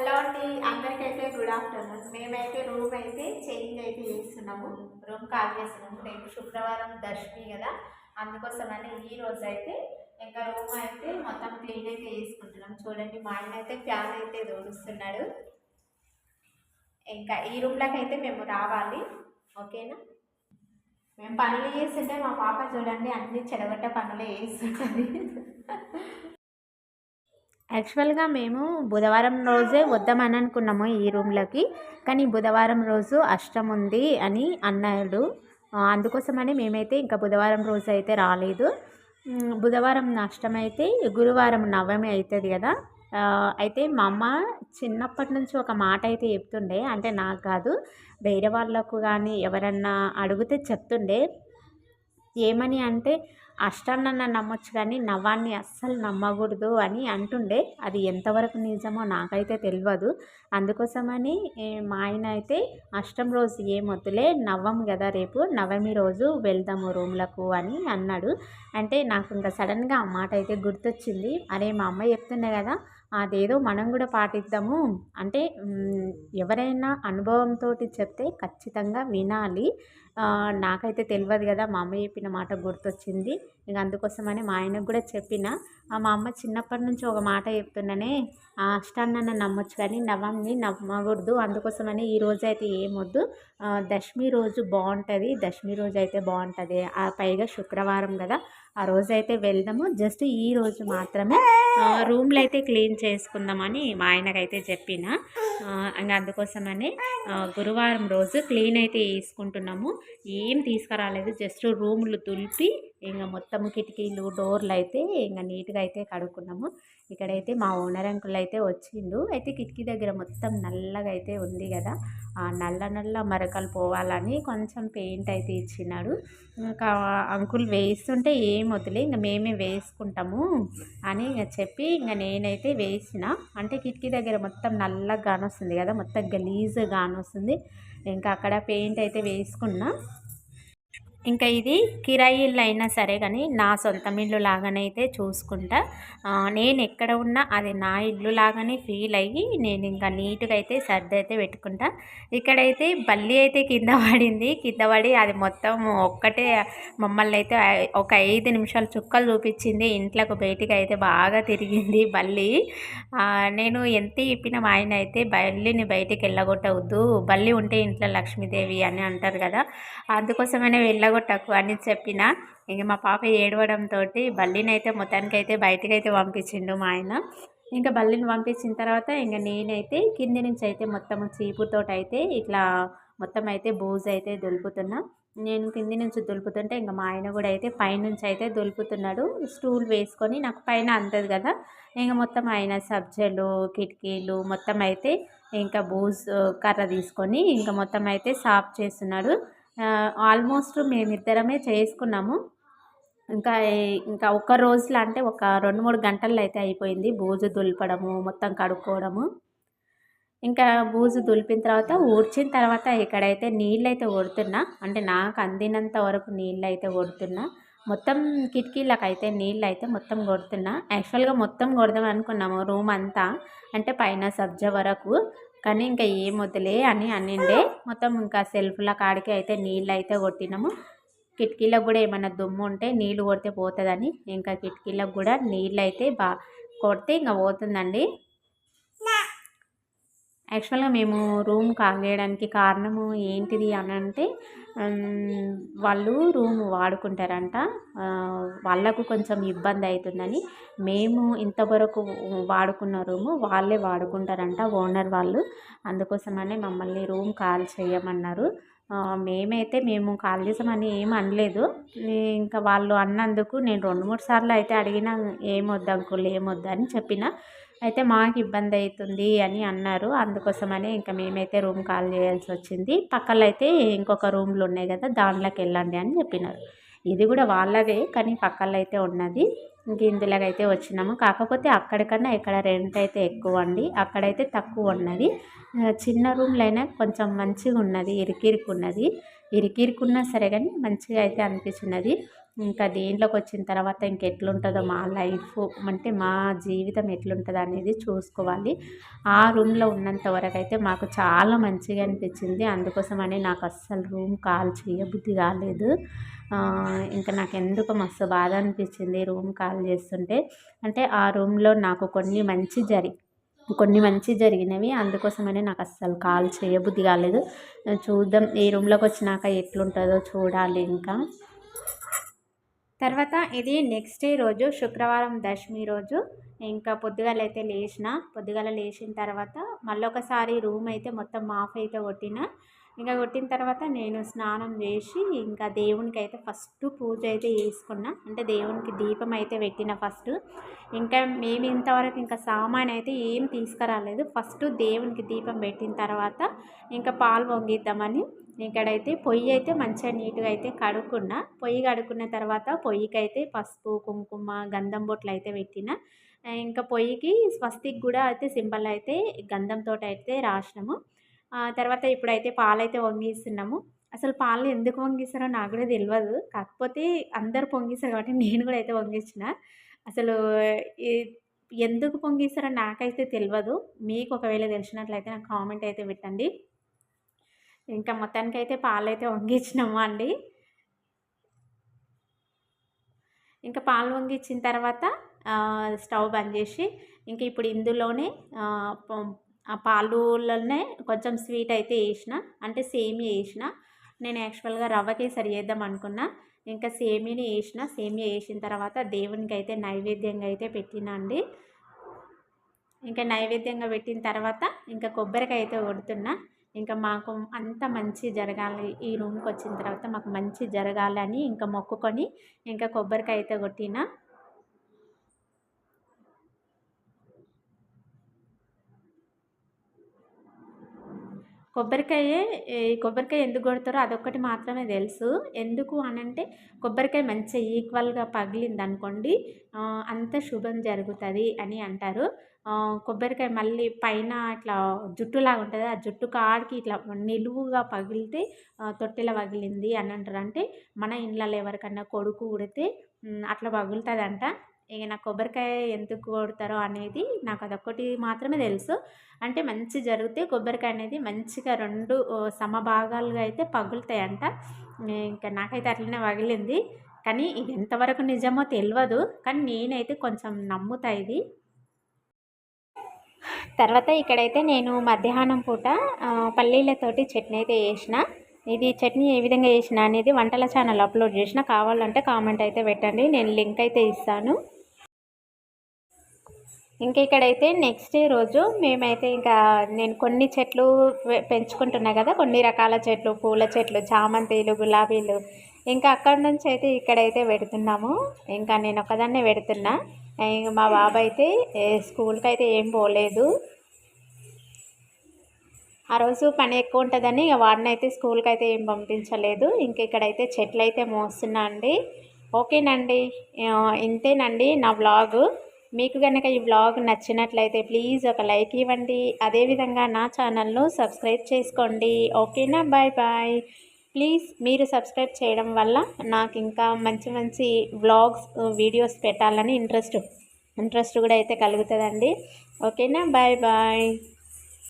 Hello అండి అందరికైతే good afternoon మేమైతే రూమ్ అయితే చేంజ్ అయితే చేస్తున్నాము. రూమ్ కాల్ చేస్తున్నాము. రేపు శుక్రవారం దర్శమి కదా అందుకోసమని ఈ రోజు అయితే ఇంకా రూమ్ అయితే మొత్తం క్లీన్ అయితే చేసుకుంటున్నాం. చూడండి మా ఆయన అయితే ఫ్యాన్ అయితే దోడుస్తున్నాడు ఇంకా ఈ రూమ్లోకి అయితే మేము రావాలి. ఓకేనా? మేము పనులు చేస్తుంటే మా పాప చూడండి అన్ని చెడగొట్ట పనులు వేస్తుంటుంది యాక్చువల్గా మేము బుధవారం రోజే వద్దామని అనుకున్నాము ఈ రూమ్లోకి. కానీ బుధవారం రోజు అష్టం ఉంది అని అన్నాడు. అందుకోసమని మేమైతే ఇంకా బుధవారం రోజు అయితే రాలేదు. బుధవారం అష్టం అయితే గురువారం నవమి అవుతుంది కదా. అయితే మా అమ్మ చిన్నప్పటి నుంచి ఒక మాట అయితే చెప్తుండే. అంటే నాకు కాదు వేరే వాళ్ళకు కానీ ఎవరన్నా అడిగితే చెప్తుండే. ఏమని అంటే అష్టాన్న నమ్మొచ్చు కానీ నవాన్ని అస్సలు నమ్మకూడదు అని అంటుండే. అది ఎంతవరకు నిజమో నాకైతే తెలియదు అందుకోసమని మా ఆయన అయితే అష్టం రోజు ఏం నవ్వం కదా రేపు నవమి రోజు వెళ్దాము రూమ్లకు అని అన్నాడు. అంటే నాకు ఇంకా సడన్గా ఆ మాట అయితే గుర్తొచ్చింది. అరే మా అమ్మ చెప్తుండే కదా అదేదో మనం కూడా పాటిద్దాము అంటే ఎవరైనా అనుభవంతో చెప్తే ఖచ్చితంగా వినాలి. నాకైతే తెలియదు కదా మా అమ్మ చెప్పిన మాట గుర్తొచ్చింది. ఇంక అందుకోసమని మా ఆయనకు కూడా చెప్పిన. మా అమ్మ చిన్నప్పటి నుంచి ఒక మాట చెప్తున్నానే ఆ అష్టాన్న నమ్మొచ్చు కానీ నవంని నమ్మకూడదు అందుకోసమని ఈ రోజు అయితే ఏమొద్దు దశమి రోజు బాగుంటుంది దశమి రోజు అయితే బాగుంటుంది ఆ పైగా శుక్రవారం కదా ఆ రోజైతే వెళ్దాము. జస్ట్ ఈ రోజు మాత్రమే. రూమ్లు అయితే క్లీన్ చేసుకుందామని మా ఆయనకైతే చెప్పిన. ఇంకా అందుకోసమని గురువారం రోజు క్లీన్ అయితే వేసుకుంటున్నాము ఏం తీసుకురాలేదు. జస్ట్ రూములు తులిపి ఇంకా మొత్తం కిటికీలు డోర్లు అయితే ఇంకా నీట్గా అయితే కడుక్కున్నాము. ఇక్కడైతే మా ఓనర్ అంకుల్ అయితే వచ్చిండు. అయితే కిటికీ దగ్గర మొత్తం నల్లగా అయితే ఉంది కదా ఆ నల్ల నల్ల మరకలు పోవాలని కొంచెం పెయింట్ అయితే ఇచ్చినాడు ఇంకా అంకుల్ వేస్తుంటే ఏం వదిలే ఇంకా మేమే వేసుకుంటాము అని ఇంకా చెప్పి ఇంకా నేనైతే వేసిన. అంటే కిటికీ దగ్గర మొత్తం నల్లగా కానొస్తుంది కదా మొత్తం గలీజ్గా కానొస్తుంది ఇంకా అక్కడ పెయింట్ అయితే వేసుకున్నా. ఇంకా ఇది కిరాయి ఇల్లు అయినా సరే కానీ నా సొంతం ఇల్లు లాగానే అయితే చూసుకుంటా. నేను ఎక్కడ ఉన్నా అది నా ఇల్లు లాగానే ఫీల్ అయ్యి నేను ఇంకా నీట్గా అయితే సర్ది అయితే పెట్టుకుంటా. ఇక్కడైతే బల్లి అయితే కింద పడింది. కింద పడి అది మొత్తం ఒక్కటే మమ్మల్ని అయితే ఒక ఐదు నిమిషాలు చుక్కలు చూపించింది. ఇంట్లోకి బయటికి అయితే బాగా తిరిగింది బల్లి. నేను ఎంత చెప్పిన మా ఆయన అయితే బల్లిని బయటికి వెళ్ళగొట్టవద్దు. బల్లి ఉంటే ఇంట్లో లక్ష్మీదేవి అని అంటారు కదా అందుకోసమనే వెళ్ళగొట్టకు అని చెప్పిన ఇంక మా పాప ఏడవడంతో బల్లినైతే మొత్తానికైతే మొత్తానికి అయితే బయటికి అయితే పంపించిండు మా ఆయన. ఇంకా బల్లిని పంపించిన తర్వాత ఇంకా నేనైతే కింది నుంచి అయితే మొత్తం చీపుతో అయితే ఇట్లా మొత్తం అయితే బూజు అయితే దొలుపుతున్నా. నేను కింది నుంచి దొలుపుతుంటే ఇంకా మా ఆయన కూడా అయితే పైనుంచి అయితే దొలుపుతున్నాడు. స్టూల్ వేసుకొని నాకు పైన అందదు కదా ఇంకా మొత్తం ఆయన సబ్జలు కిటికీలు మొత్తం అయితే ఇంకా బూజ్ కర్ర తీసుకొని ఇంకా మొత్తం అయితే సాఫ్ చేస్తున్నాడు. ఆల్మోస్ట్ మేమిద్దరమే చేసుకున్నాము. ఇంకా ఇంకా ఒక రోజులో అంటే ఒక రెండు మూడు గంటల్లో అయితే అయిపోయింది. బూజు దులపడము మొత్తం కడుక్కోవడము. ఇంకా బూజు దులిపిన తర్వాత ఊడ్చిన తర్వాత ఇక్కడైతే నీళ్ళు అయితే కొడుతున్నా అంటే నాకు అందినంత వరకు నీళ్ళు అయితే ఓడుతున్నా మొత్తం కిటికీలకు అయితే నీళ్ళు అయితే మొత్తం కొడుతున్నా. యాక్చువల్గా మొత్తం కొడదాం అనుకున్నాము రూమ్ అంతా. అంటే పైన సబ్జ వరకు. కానీ ఇంకా ఏం వద్దులే అని అనిండే. మొత్తం ఇంకా సెల్ఫ్ల కాడికి అయితే నీళ్ళు అయితే కొట్టినాము. కిటికీలకు కూడా ఏమైనా దుమ్ము ఉంటే నీళ్ళు కొడితే పోతుందని. ఇంకా కిటికీలకు కూడా నీళ్ళు అయితే బా కొడితే ఇంకా పోతుందండి. యాక్చువల్గా మేము రూమ్ కాగేయడానికి కారణము ఏంటిది అని అంటే వాళ్ళు రూమ్ వాడుకుంటారంట. వాళ్ళకు కొంచెం ఇబ్బంది అవుతుందని మేము ఇంతవరకు వాడుకున్న రూము వాళ్ళే వాడుకుంటారంట ఓనర్ వాళ్ళు. అందుకోసమనే మమ్మల్ని రూమ్ కాల్ చేయమన్నారు. మేమైతే మేము కాల్ చేసామని ఏం అనలేదు. ఇంకా వాళ్ళు అన్నందుకు నేను రెండు మూడు సార్లు అయితే అడిగినా ఏమొద్దు అంకుల్ ఏమొద్దు అని చెప్పిన. అయితే మాకు ఇబ్బంది అవుతుంది అని అన్నారు. అందుకోసమనే ఇంకా మేమైతే రూమ్ కాల్ చేయాల్సి వచ్చింది. పక్కన అయితే ఇంకొక రూమ్లు ఉన్నాయి కదా దాంట్లోకి వెళ్ళండి అని చెప్పినారు. ఇది కూడా వాళ్ళదే కానీ పక్కన అయితే ఉన్నది. ఇంక ఇందులోకి వచ్చినాము. కాకపోతే అక్కడికన్నా ఇక్కడ రెంట్ అయితే ఎక్కువ అండి. అక్కడైతే తక్కువ ఉన్నది. చిన్న రూమ్లో అయినా కొంచెం మంచిగా ఉన్నది ఇరికిరికి ఉన్నది ఇరికి ఉన్నా సరే కానీ మంచిగా అయితే అనిపిస్తున్నది. ఇంకా దీంట్లోకి వచ్చిన తర్వాత ఇంకెట్లుంటుందో మా లైఫ్ అంటే మా జీవితం ఎట్లుంటుందో అనేది చూసుకోవాలి. ఆ రూమ్లో ఉన్నంత వరకు అయితే మాకు చాలా మంచిగా అనిపించింది అందుకోసమని నాకు అస్సలు రూమ్ కాల్ చేయబుద్ధి కాలేదు. ఇంకా నాకు ఎందుకు మస్తు బాధ అనిపించింది రూమ్ కాల్ చేస్తుంటే. అంటే ఆ రూమ్లో నాకు కొన్ని మంచి జరి కొన్ని మంచి జరిగినవి. అందుకోసమనే నాకు అస్సలు కాల్ చేయబుద్ధి కాలేదు. చూద్దాం ఈ రూమ్లోకి వచ్చినాక ఎట్లుంటుందో చూడాలి ఇంకా. తర్వాత ఇది నెక్స్ట్ డే రోజు శుక్రవారం దశమి రోజు. ఇంకా పొద్దుగాల అయితే లేచిన పొద్దుగాల లేచిన తర్వాత మళ్ళీ ఒకసారి రూమ్ అయితే మొత్తం మాఫ్ అయితే కొట్టిన. ఇంకా కొట్టిన తర్వాత నేను స్నానం చేసి ఇంకా దేవునికి అయితే ఫస్ట్ పూజ అయితే చేసుకున్నా. అంటే దేవునికి దీపం అయితే పెట్టిన ఫస్ట్. ఇంకా మేము ఇంతవరకు ఇంకా సామాన్ అయితే ఏం తీసుకురాలేదు. ఫస్ట్ దేవునికి దీపం పెట్టిన తర్వాత ఇంకా పాలు పొంగిద్దామని ఇక్కడైతే పొయ్యి అయితే మంచిగా నీట్గా అయితే కడుక్కున్న. పొయ్యి కడుక్కున్న తర్వాత పొయ్యికి అయితే పసుపు కుంకుమ గంధం బొట్లు అయితే పెట్టిన. ఇంకా పొయ్యికి స్వస్తికి కూడా అయితే సింబల్ అయితే గంధంతో అయితే రాసినాము. తర్వాత ఇప్పుడైతే పాలైతే వంగిస్తున్నాము. అసలు పాలు ఎందుకు వంగిస్తారో నాకు కూడా తెలియదు కాకపోతే అందరు పొంగిస్తారు కాబట్టి నేను కూడా అయితే వంగించిన అసలు ఎందుకు పొంగిస్తారో నాకైతే తెలియదు మీకు ఒకవేళ తెలిసినట్లయితే నాకు కామెంట్ అయితే పెట్టండి. ఇంకా మొత్తానికి అయితే పాలు అయితే వంగించినాము అండి. ఇంకా పాలు వంగించిన తర్వాత స్టవ్ బంద్ చేసి ఇంకా ఇప్పుడు ఇందులోనే ఆ పాలులోనే కొంచెం స్వీట్ అయితే వేసిన అంటే సేమియా వేసిన నేను యాక్చువల్గా రవ్వకి సరి చేద్దాం అనుకున్నా ఇంకా సేమియాని వేసిన సేమియా వేసిన తర్వాత దేవునికి అయితే నైవేద్యంగా అయితే పెట్టినా అండి. ఇంకా నైవేద్యంగా పెట్టిన తర్వాత ఇంకా కొబ్బరికాయ అయితే కొడుతున్నా. ఇంకా మాకు అంత మంచి జరగాలి ఈ రూమ్కి వచ్చిన తర్వాత మాకు మంచి జరగాలని ఇంకా మొక్కుకొని ఇంకా కొబ్బరికాయ అయితే కొట్టిన. కొబ్బరికాయ కొబ్బరికాయ ఎందుకు కొడతారో అదొక్కటి మాత్రమే తెలుసు. ఎందుకు అనంటే కొబ్బరికాయ మంచిగా ఈక్వల్గా పగిలింది అనుకోండి అంత శుభం జరుగుతుంది అని అంటారు. కొబ్బరికాయ మళ్ళీ పైన ఇట్లా జుట్టులాగా ఉంటుంది. ఆ జుట్టు కాడికి ఇట్లా నిలువుగా పగిలితే తొట్టెల పగిలింది అని అంటారు. అంటే మన ఇండ్లలో ఎవరికన్నా కొడుకు ఉడితే అట్లా పగులుతుందంట. ఇక నా కొబ్బరికాయ ఎందుకు కొడతారో అనేది నాకు అదొక్కటి మాత్రమే తెలుసు. అంటే మంచి జరిగితే కొబ్బరికాయ అనేది మంచిగా రెండు సమభాగాలుగా అయితే పగులుతాయంట. ఇంకా నాకైతే అట్లనే పగిలింది. కానీ ఇది ఎంతవరకు నిజమో తెలియదు కానీ నేనైతే కొంచెం నమ్ముతా ఇది. తర్వాత ఇక్కడైతే నేను మధ్యాహ్నం పూట పల్లీలతోటి చట్నీ అయితే వేసిన ఇది చట్నీ ఏ విధంగా వేసిన అనేది వంటల ఛానల్ అప్లోడ్ చేసిన. కావాలంటే కామెంట్ అయితే పెట్టండి. నేను లింక్ అయితే ఇస్తాను. ఇంకా ఇక్కడైతే నెక్స్ట్ డే రోజు మేమైతే ఇంకా నేను కొన్ని చెట్లు పెంచుకుంటున్నా కదా కొన్ని రకాల చెట్లు పూల చెట్లు చామంతిలు గులాబీలు. ఇంకా అక్కడ నుంచి అయితే ఇక్కడైతే పెడుతున్నాము. ఇంకా నేను ఒకదాన్నే పెడుతున్నా. మా బాబు అయితే స్కూల్కి అయితే ఏం పోలేదు. ఆ రోజు పని ఎక్కువ ఉంటుందని ఇక వాడినైతే అయితే స్కూల్కి అయితే ఏం పంపించలేదు. ఇంక ఇక్కడైతే చెట్లు అయితే మోస్తున్నా అండి. ఓకేనండి. ఇంతేనండి నా వ్లాగు. మీకు కనుక ఈ వ్లాగ్ నచ్చినట్లయితే ప్లీజ్ ఒక లైక్ ఇవ్వండి. అదేవిధంగా నా ఛానల్ను సబ్స్క్రైబ్ చేసుకోండి. ఓకేనా బాయ్ బాయ్ ప్లీజ్ మీరు సబ్స్క్రైబ్ చేయడం వల్ల నాకు ఇంకా మంచి మంచి వ్లాగ్స్ వీడియోస్ పెట్టాలని ఇంట్రెస్ట్ ఇంట్రెస్ట్ కూడా అయితే కలుగుతుందండి. ఓకేనా బాయ్ బాయ్